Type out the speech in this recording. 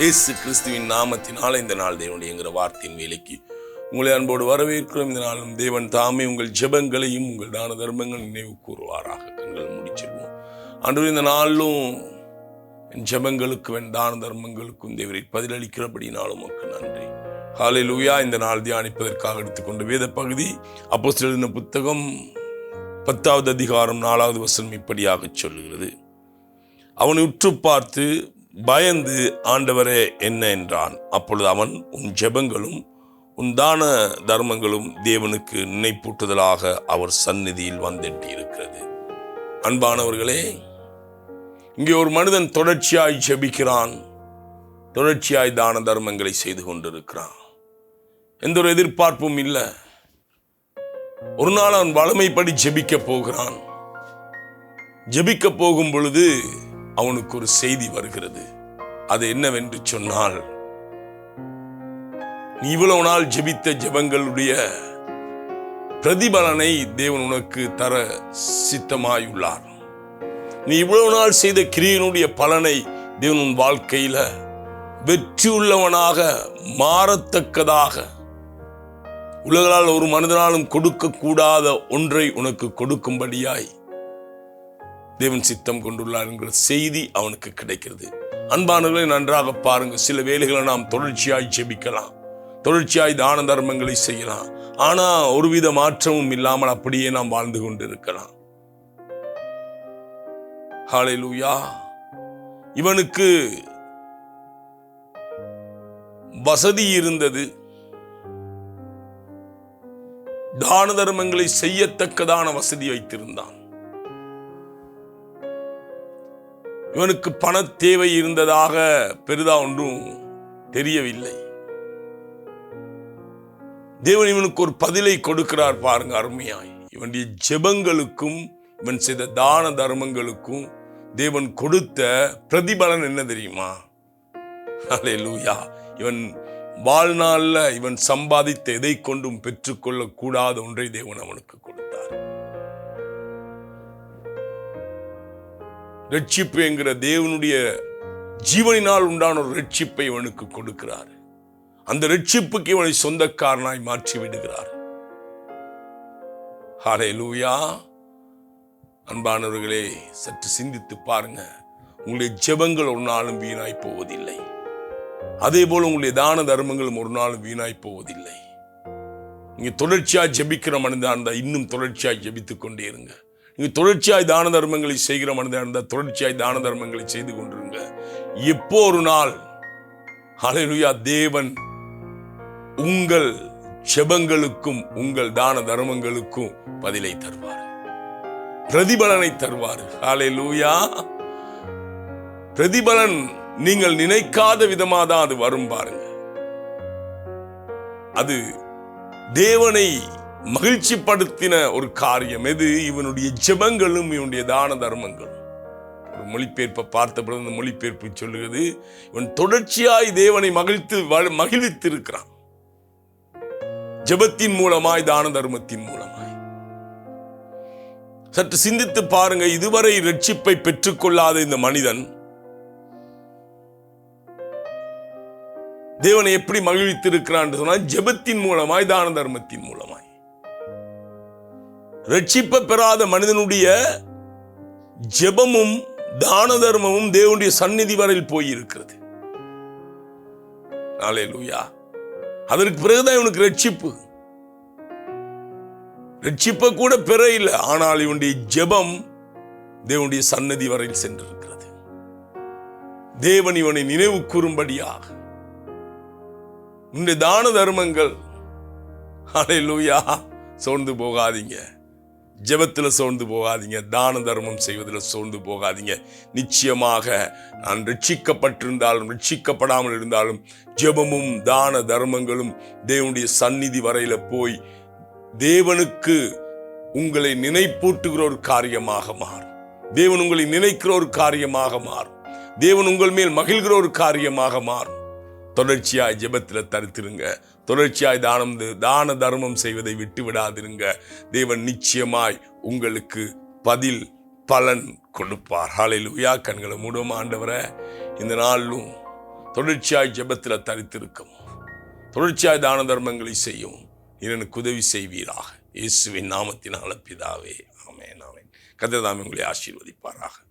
இயேசு கிறிஸ்துவின் நாமத்தினால் இந்த நாள் தேவனுடைய என்கிற வார்த்தையின் வேலைக்கு உங்களை அன்போடு வரவேற்கிறோம். இந்த நாளும் தேவன் தாமே உங்கள் ஜெபங்களையும் உங்கள் தான தர்மங்கள் நினைவு கூறுவாராக. கண்கள் முடிச்சிருவோம் அன்று இந்த நாளிலும் என் ஜெபங்களுக்கும் என் தான தர்மங்களுக்கும் தேவரை பதிலளிக்கிறபடினாலும் உமக்கு நன்றி. காலை லூயா இந்த நாள் தியானிப்பதற்காக எடுத்துக்கொண்ட வேத பகுதி அப்போ எழுதின புத்தகம் பத்தாவது அதிகாரம் நாலாவது வசனம் இப்படியாக சொல்லுகிறது. அவனை உற்று பார்த்து பயந்து ஆண்டவரே என்ன என்றான். அப்பொழுது அவன் உன் ஜெபங்களும் உன் தான தர்மங்களும் தேவனுக்கு நினைப்பூட்டுதலாக அவர் சந்நிதியில் வந்துட்டு இருக்கிறது அன்பானவர்களே இங்கே ஒரு மனிதன் தொடர்ச்சியாய் ஜெபிக்கிறான். தொடர்ச்சியாய் தான தர்மங்களை செய்து கொண்டிருக்கிறான். எந்த ஒரு எதிர்பார்ப்பும் இல்லை. ஒரு நாள் அவன் வளமைப்படி ஜெபிக்க போகிறான். ஜெபிக்க போகும் பொழுது அவனுக்கு ஒரு செய்தி வருகிறது. அது என்னவென்று சொன்னால் நீ இவ்வளவு நாள் ஜெபித்த ஜெபங்களுடைய பிரதிபலனை தேவன் உனக்கு தர சித்தமாயுள்ளார். நீ இவ்வளவு நாள் செய்த கிரியனுடைய பலனை தேவன் உன் வாழ்க்கையில வெற்றியுள்ளவனாக மாறத்தக்கதாக உலகளால் ஒரு மனிதனாலும் கொடுக்கக்கூடாத ஒன்றை உனக்கு கொடுக்கும்படியாய் தேவன் சித்தம் கொண்டுள்ளார் என்கிற செய்தி அவனுக்கு கிடைக்கிறது. அன்பானவர்களை நன்றாக பாருங்க. சில வேலைகளை நாம் தொடர்ச்சியாய் ஜெபிக்கலாம். தொடர்ச்சியாய் தான தர்மங்களை செய்யலாம். ஆனா ஒருவித மாற்றமும் இல்லாமல் அப்படியே நாம் வாழ்ந்து கொண்டிருக்கலாம். ஹalleluya இவனுக்கு வசதி இருந்தது. தான தர்மங்களை செய்யத்தக்கதான வசதி வைத்திருந்தான். இவனுக்கு பண தேவை இருந்ததாக பெரிதா ஒன்றும் தெரியவில்லை. தேவன் இவனுக்கு ஒரு பதிலை கொடுக்கிறார் பாருங்க அருமையாய். இவனுடைய ஜெபங்களுக்கும் இவன் செய்த தான தர்மங்களுக்கும் தேவன் கொடுத்த பிரதிபலன் என்ன தெரியுமா? லூயா இவன் வாழ்நாளில் இவன் சம்பாதித்த எதை கொண்டும் பெற்றுக்கொள்ளக்கூடாத ஒன்றை தேவன் அவனுக்கு கொடுத்தார் ரட்சிப்பு என்கிற தேவனுடைய ஜீவனினால் உண்டான ஒரு ரட்சிப்பை இவனுக்கு கொடுக்கிறார். அந்த ரட்சிப்புக்கு இவனை சொந்தக்காரனாய் மாற்றி விடுகிறார். ஹாலே லூயா அன்பானவர்களே சற்று சிந்தித்து பாருங்க. உங்களுடைய ஜெபங்கள் ஒரு நாளும் வீணாய் போவதில்லை. அதே போல உங்களுடைய தான தர்மங்களும் ஒரு நாளும் வீணாய் போவதில்லை. நீங்க தொடர்ச்சியா ஜெபிக்கிற மனிதா இருந்தா இன்னும் தொடர்ச்சியாக ஜெபித்துக் கொண்டே இருங்க. நீங்க தொடர்ச்சியாய் தான தர்மங்களை செய்கிற மனிதா இருந்தால் தொடர்ச்சியாய் தான தர்மங்களை செய்து கொண்டிருங்க. எப்போ ஒரு நாள் ஹalleluya தேவன் உங்கள் செபங்களுக்கும் உங்கள் தான தர்மங்களுக்கும் பதிலை தருவார். பிரதிபலனை தருவார். ஹalleluya. பிரதிபலன் நீங்கள் நினைக்காத விதமாக தான் அது வரும் பாருங்க. அது தேவனை மகிழ்ச்சிப்படுத்தின ஒரு காரியம் எது? இவனுடைய ஜெபங்களும் இவனுடைய தான தர்மங்களும். ஒரு மொழிபெயர்ப்பை பார்த்த பிறகு அந்த மொழிபெயர்ப்பு சொல்லுகிறது இவன் தொடர்ச்சியாய் தேவனை மகிழ்த்து மகிழ்வித்து இருக்கிறான் ஜெபத்தின் மூலமாய் தான தர்மத்தின் மூலமாய். சற்று சிந்தித்து பாருங்க இதுவரை ரட்சிப்பை பெற்றுக்கொள்ளாத இந்த மனிதன் தேவனை எப்படி மகிழ்வித்திருக்கிறான் சொன்னால் ஜெபத்தின் மூலமாய் தான தர்மத்தின் மூலமாய். ரட்சிப்பை பெறாத மனிதனுடைய ஜெபமும் தான தர்மமும் தேவனுடைய சந்நிதி வரையில் போயிருக்கிறது. நாளே லூயா அதற்கு பிறகுதான் இவனுக்கு ரட்சிப்பு. ரட்சிப்ப கூட பெற இல்லை ஆனால் இவனுடைய ஜெபம் தேவனுடைய சன்னதி வரையில் சென்றிருக்கிறது. தேவன் இவனை நினைவு கூறும்படியாக. இந்த தான தர்மங்கள் லூயா சோர்ந்து போகாதீங்க. ஜெபத்தில் சோர்ந்து போகாதீங்க தான தர்மம் செய்வதில் சோர்ந்து போகாதீங்க. நிச்சயமாக நான் ரட்சிக்கப்பட்டிருந்தாலும் ரட்சிக்கப்படாமல் இருந்தாலும் ஜெபமும் தான தர்மங்களும் தேவனுடைய சந்நிதி வரையில் போய் தேவனுக்கு உங்களை நினைப்பூட்டுகிற ஒரு காரியமாக மாறும். தேவன் உங்களை நினைக்கிற ஒரு காரியமாக மாறும். தேவன் உங்கள் மேல் மகிழ்கிற ஒரு காரியமாக மாறும். தொடர்ச்சியாய் ஜெபத்தில் தருத்திருங்க. தொடர்ச்சியாய் தானம் தான தர்மம் செய்வதை விட்டு விடாதிருங்க. தேவன் நிச்சயமாய் உங்களுக்கு பதில் பலன் கொடுப்பார். உயா கண்களை மூடும் ஆண்டவரை? இந்த நாளிலும் தொடர்ச்சியாய் ஜெபத்தில் தரித்திருக்கும். தொடர்ச்சியாய் தான தர்மங்களை செய்யும். நீர் எனக்கு உதவி செய்வீராக. இயேசுவின் நாமத்தின் பிதாவே ஆமென் ஆமென். கதிரதாமி உங்களை ஆசீர்வதிப்பாராக.